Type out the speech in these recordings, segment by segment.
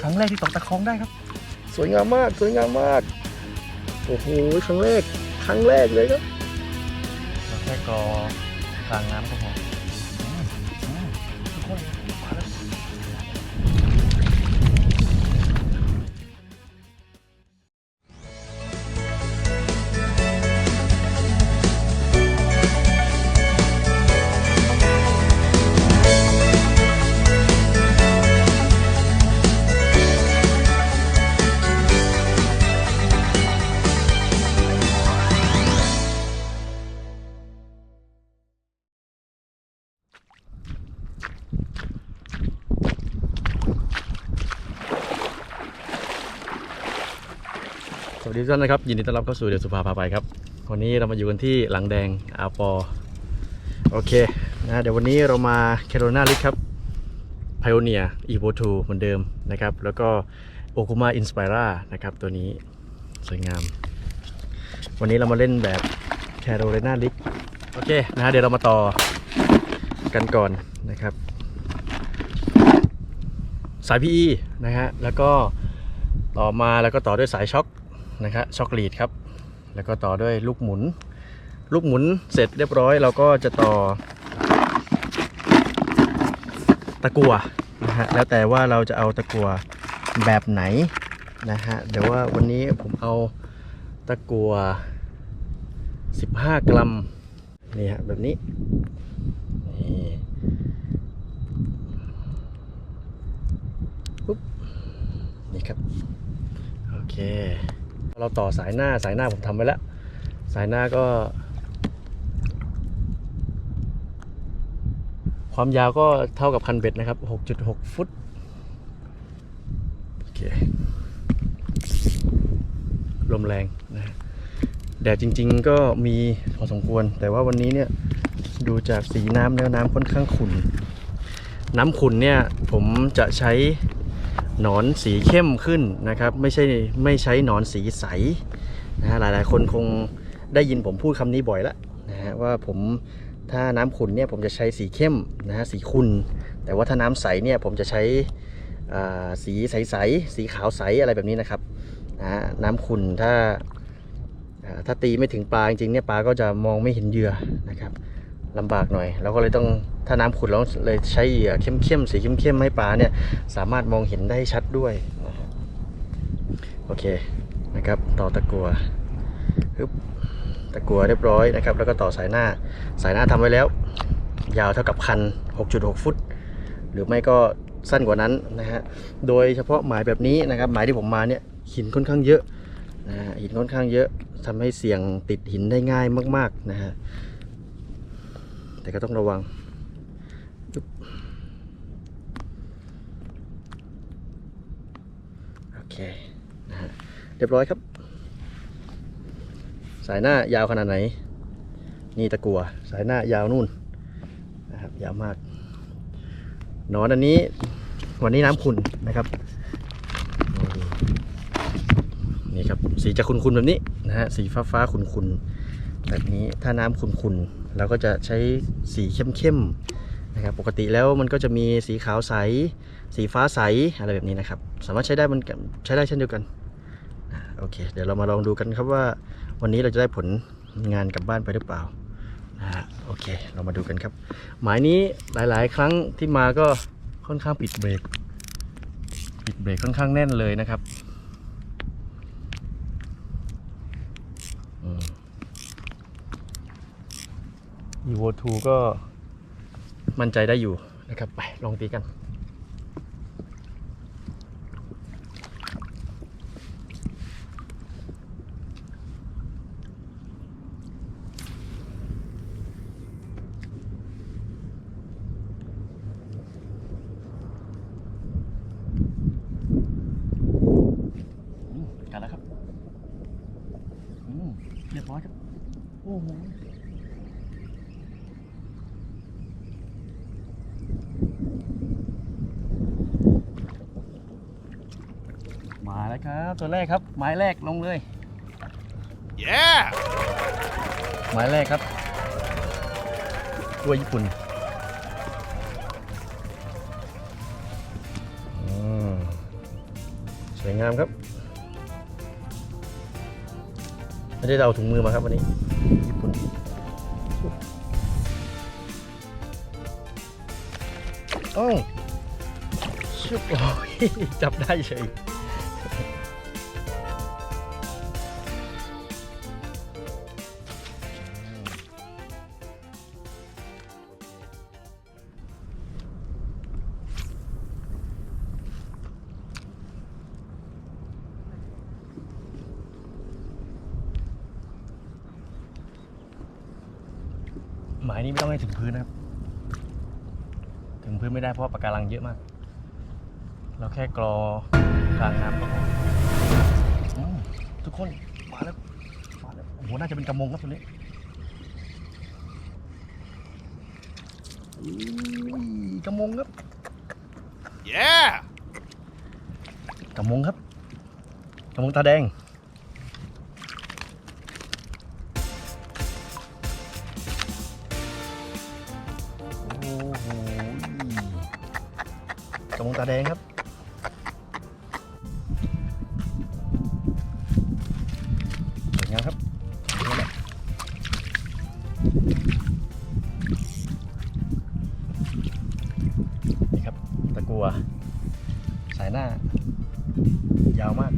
ครั้งแรกที่ตกตะคองได้ครับ สวยงามมากสวยงามมากโอ้โหครั้งแรกครั้งแรกเลยครับเราแค่กรอกลางน้ำก็พอ ทุกท่านนะครับยินดีต้อนรับเข้าสู่เดี๋ยวสุภาพาไปครับวันนี้เรามาอยู่กันที่หลังแดงอาปอโอเคนะเดี๋ยววันนี้เรามาแคโรนาลิกครับ p i o n e e r Evo 2เหมือนเดิมนะครับ แล้วก็ Okuma Inspira นะครับตัวนี้สวยงาม วันนี้เรามาเล่นแบบ Carolina l i g โอเคนะฮะเดี๋ยวเรามาต่อกันก่อนนะครับสาย PE นะฮะแล้วก็ต่อมาแล้วก็ต่อด้วยสายช็อค นะครับช็อคลีดครับ แล้วก็ต่อด้วยลูกหมุน ลูกหมุนเสร็จเรียบร้อย เราก็จะต่อ ตะกัวนะฮะแล้วแต่ว่าเราจะเอาตะกัวแบบไหนนะฮะเดี๋ยวว่าวันนี้ผมเอาตะกัว 15 กรัมนี่ฮะแบบนี้นี่ปุ๊บนี่ครับ โอเค เราต่อสายหน้าสายหน้าผมทำไว้แล้ว สายหน้าก็ ความยาวก็เท่ากับคันเบ็ดนะครับ 6.6 ฟุตโอเคลมแรงนะฮะแดดจริง ๆ ก็มีพอสมควร แต่ว่าวันนี้เนี่ยดูจากสีน้ำแล้วน้ำค่อนข้างขุ่น น้ำขุ่นเนี่ยผมจะใช้ หนอนสีเข้มขึ้นนะครับ ไม่ใช่ไม่ใช้หนอนสีใสนะฮะหลายๆ คนคงได้ยินผมพูดคำนี้บ่อยแล้วนะฮะว่าผมถ้าน้ำขุ่นเนี่ยผมจะใช้สีเข้มนะฮะสีขุ่นแต่ว่าถ้าน้ำใสเนี่ยผมจะใช้สีใสๆสีขาวใสอะไรแบบนี้นะครับนะฮะน้ำขุ่นถ้าอ่าถ้าตีไม่ถึงปลาจริงๆเนี่ยปลาก็จะมองไม่เห็นเหยื่อนะครับ ลำบากหน่อยเราก็เลยต้องถ้าน้ำขุ่นเราเลยใช้เหยื่อเข้มๆสีเข้มๆให้ปลาเนี่ยสามารถมองเห็นได้ชัดด้วยนะฮะโอเคนะครับต่อตะกัวปึ๊บตะกัวเรียบร้อยนะครับ แล้วก็ต่อสายหน้าสายหน้าทำไว้แล้ว ยาวเท่ากับคัน 6.6 ฟุต หรือไม่ก็สั้นกว่านั้นนะฮะโดยเฉพาะหมายแบบนี้นะครับหมายที่ผมมาเนี่ยหินค่อนข้างเยอะนะฮะหินค่อนข้างเยอะทำให้เสี่ยงติดหินได้ง่ายมากๆนะฮะ แต่ก็ต้องระวังปึ๊บโอเคนะฮะเรียบร้อยครับ สายหน้ายาวขนาดไหน นี่ตะกัวสายหน้ายาวนู่นนะครับยาวมากนอนอันนี้วันนี้น้ำขุ่นนะครับนี่ครับสีจะขุ่นๆแบบนี้นะฮะสีฟ้าฟ้าๆขุ่นๆแบบนี้ถ้าน้ำขุ่นๆ เราก็จะใช้สีเข้มๆนะครับ ปกติแล้วมันก็จะมีสีขาวใส สีฟ้าใสอะไรแบบนี้นะครับ สามารถใช้ได้มันกันใช้ได้เช่นเดียวกันโอเค เดี๋ยวเรามาลองดูกันครับว่า วันนี้เราจะได้ผลงานกลับบ้านไปหรือเปล่านะฮะโอเค เรามาดูกันครับ หมายนี้หลายๆ ครั้งที่มาก็ค่อนข้างปิดเบรกปิดเบรกค่อนข้างแน่นเลยนะครับ อีโวทูก็มั่นใจได้อยู่นะครับ ไปลองตีกัน อืมกันแล้วครับ อืมเรียบร้อยครับ โอ้โห มาแล้ว ครับตัวแรกครับหมายแรกลงเลย Yeah! หมายแรกครับตัวญี่ปุ่นอืมสวยงามครับ ไม่ได้เอาถุงมือมาครับวันนี้ญี่ปุ่นเอ้าชุบโอ้ยจับได้เฉย นี้ไม่ต้องให้ถึงพื้นนะครับ ถึงพื้นไม่ได้เพราะปะการังเยอะมาก เราแค่กรอกลางน้ำก็พออืมทุกคนมาแล้วมาแล้วโอ้โหน่าจะเป็นกระมงครับตัวนี้อุ้ยกระมงครับ Yeah! กระมงครับกระมงตาแดงาแดงครับ สวยงามครับนี่แหละนี่ครับ ตะกัว สายหน้า ยาวมาก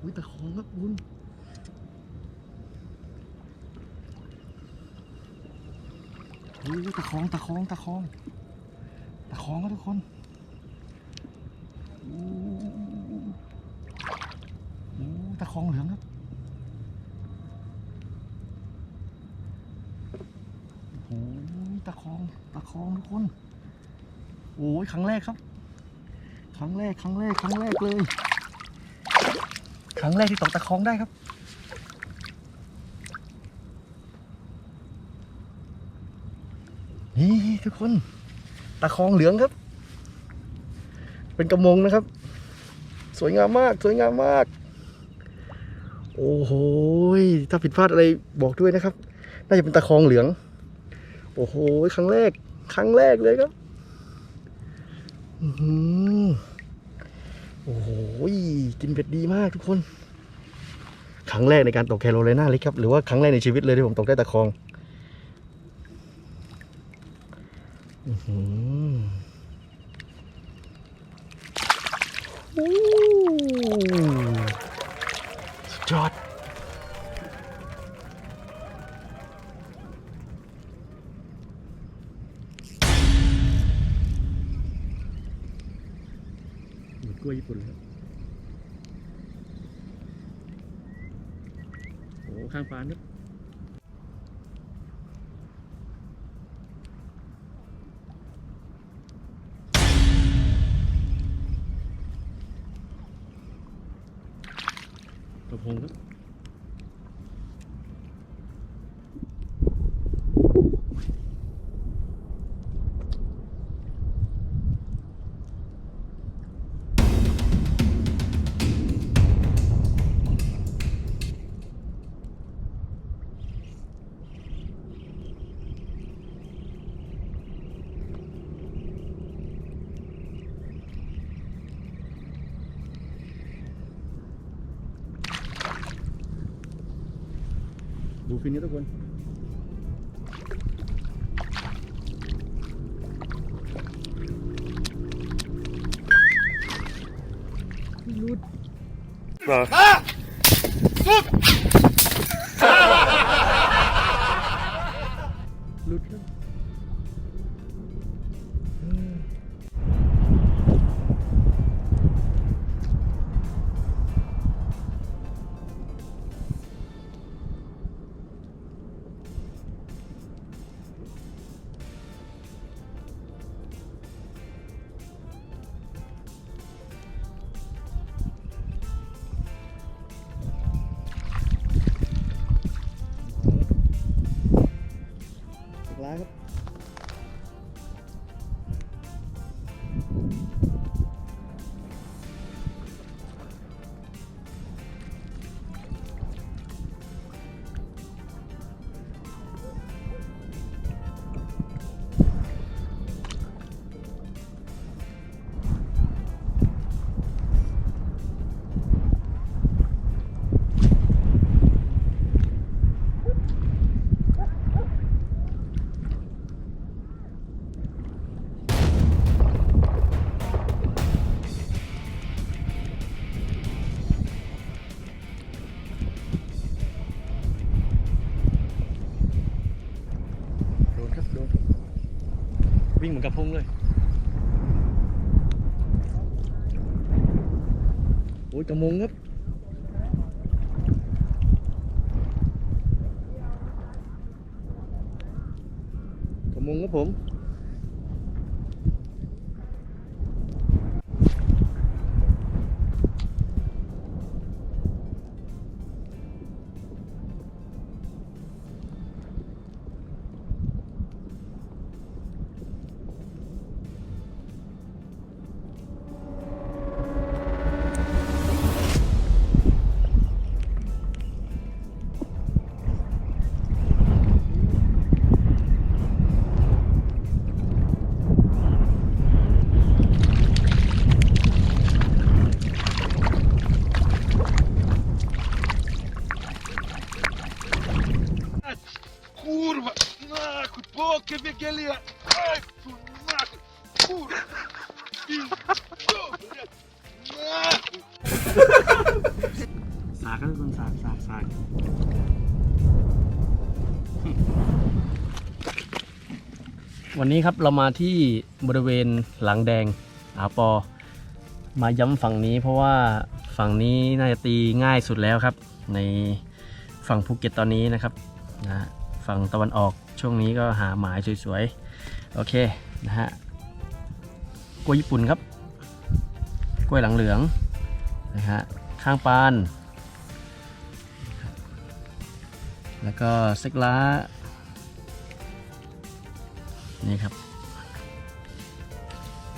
อุ้ยตะคองครับคุณอุ้ยตะคองตะคองตะคองตะคองครับทุกคนอู้ยตะคองเหลืองครับโอ้ยตะคองตะคองทุกคนโอ้ยครั้งแรกครับ ครั้งแรกครั้งแรกครั้งแรกเลย ครั้งแรกที่ตกตะคองได้ครับนี่ทุกคน ตะคองเหลืองครับ เป็นกระมงนะครับ สวยงามมาก สวยงามมาก โอ้โหถ้าผิดพลาดอะไรบอกด้วยนะครับ น่าจะเป็นตะคองเหลือง โอ้โหครั้งแรก ครั้งแรกเลยครับ อือหือ โอ้โหกินเผ็ดดีมากทุกคน ครั้งแรกในการตกแคโรไลนาเลยครับ หรือว่าครั้งแรกในชีวิตเลยที่ผมตกได้ตะคอง อือหือ กล้วยญี่ปุ่นเลยครับโอ้ข้างฟ้านึกกระพงครับ ฟินนะทุกคนหลุดแล้วล้า มือนกับพงเลย โอ้ยกระมงครับ กระมงครับผม Поки вегелия! Ай, фу, нахуй! Kurwa! Пизду, блядь! Нахуй! สากครับทุกคนสากสากสากวันนี้ครับเรามาที่บริเวณหลังแดงอาปอ มาย้ำฝั่งนี้เพราะว่าฝั่งนี้น่าจะตีง่ายสุดแล้วครับ ในฝั่งภูเก็ตตอนนี้นะครับนะฮะฝั่งตะวันออก ช่วงนี้ก็หาหมายสวยๆ โอเคนะฮะกล้วยญี่ปุ่นครับ กล้วยหลังเหลืองนะฮะข้างปาน แล้วก็เซกล้า นี่ครับ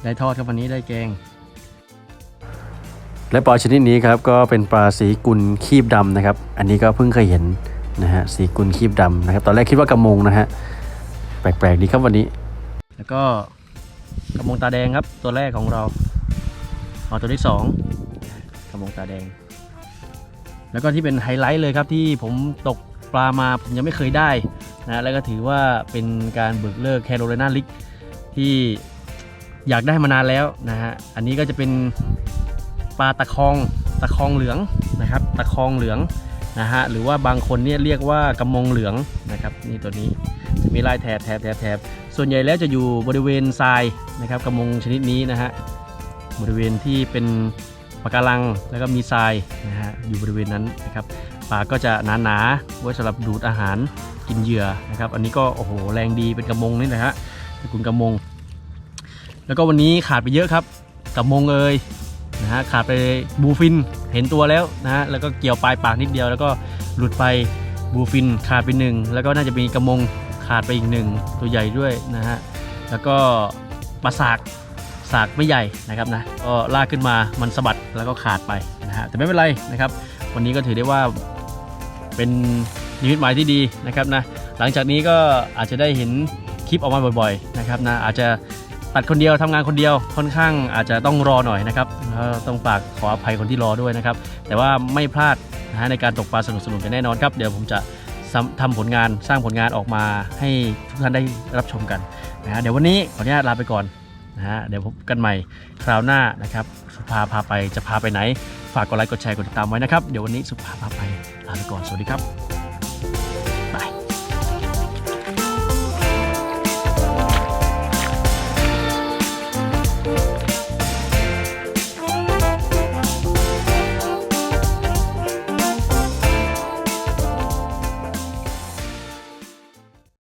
ได้ทอดครับวันนี้ได้แกงและปลาชนิดนี้ครับก็เป็นปลาสีกุลคีบดำนะครับ อันนี้ก็เพิ่งเคยเห็น นะฮะสีกุลคีบดำนะครับ ตอนแรกคิดว่ากระมงนะฮะแปลกๆดีครับวันนี้ แล้วก็กระมงตาแดงครับ ตัวแรกของเราเอาตัวที่สองกระมงตาแดง แล้วก็ที่เป็นไฮไลท์เลยครับที่ผมตกปลามาผมยังไม่เคยได้นะแล้วก็ถือว่าเป็นการเบิกเลิกแคโรไลนาลิกที่อยากได้มานานแล้วนะฮะอันนี้ก็จะเป็นปลาตะคองตะคองเหลืองนะครับ ตะคองเหลือง นะฮะหรือว่าบางคนเนี่ยเรียกว่ากระมงเหลืองนะครับนี่ตัวนี้จะมีลายแถบแถบแถบแถบส่วนใหญ่แล้วจะอยู่บริเวณทรายนะครับกระมงชนิดนี้นะฮะบริเวณที่เป็นปะการังแล้วก็มีทรายนะฮะอยู่บริเวณนั้นนะครับปากก็จะหนาๆไว้สำหรับดูดอาหารกินเหยื่อนะครับ อันนี้ก็โอ้โหแรงดีเป็นกระมงนี่นะฮะตระกุลกระมง แล้วก็วันนี้ขาดไปเยอะครับกระมงเอย นะฮะขาดไปบูฟินเห็นตัวแล้วนะฮะแล้วก็เกี่ยวปลายปากนิดเดียว แล้วก็หลุดไปบูฟินขาดไปหนึ่งแล้วก็น่าจะมีกระมงขาดไปอีกหนึ่งตัวใหญ่ด้วยนะฮะแล้วก็ปลาสากสากไม่ใหญ่นะครับนะก็ลากขึ้นมามันสะบัดแล้วก็ขาดไปนะฮะแต่ไม่เป็นไรนะครับ วันนี้ก็ถือได้ว่าเป็นนิมิตหมายที่ดีนะครับนะหลังจากนี้ก็อาจจะได้เห็นคลิปออกมาบ่อยๆนะครับนะอาจจะ ตัดคนเดียวทำงานคนเดียวค่อนข้างอาจจะต้องรอหน่อยนะครับแล้วต้องฝากขออภัยคนที่รอด้วยนะครับ แต่ว่าไม่พลาดนะฮะในการตกปลาสนุกๆกันแน่นอนครับ เดี๋ยวผมจะทำทำผลงานสร้างผลงานออกมาให้ทุกท่านได้รับชมกันนะฮะเดี๋ยววันนี้ขออนุญาตลาไปก่อนนะฮะเดี๋ยวพบกันใหม่คราวหน้านะครับสุภาพาไปจะพาไปไหน ฝากกดไลค์กดแชร์กดติดตามไว้นะครับ เดี๋ยววันนี้สุภาพาไปลาไปก่อนสวัสดีครับ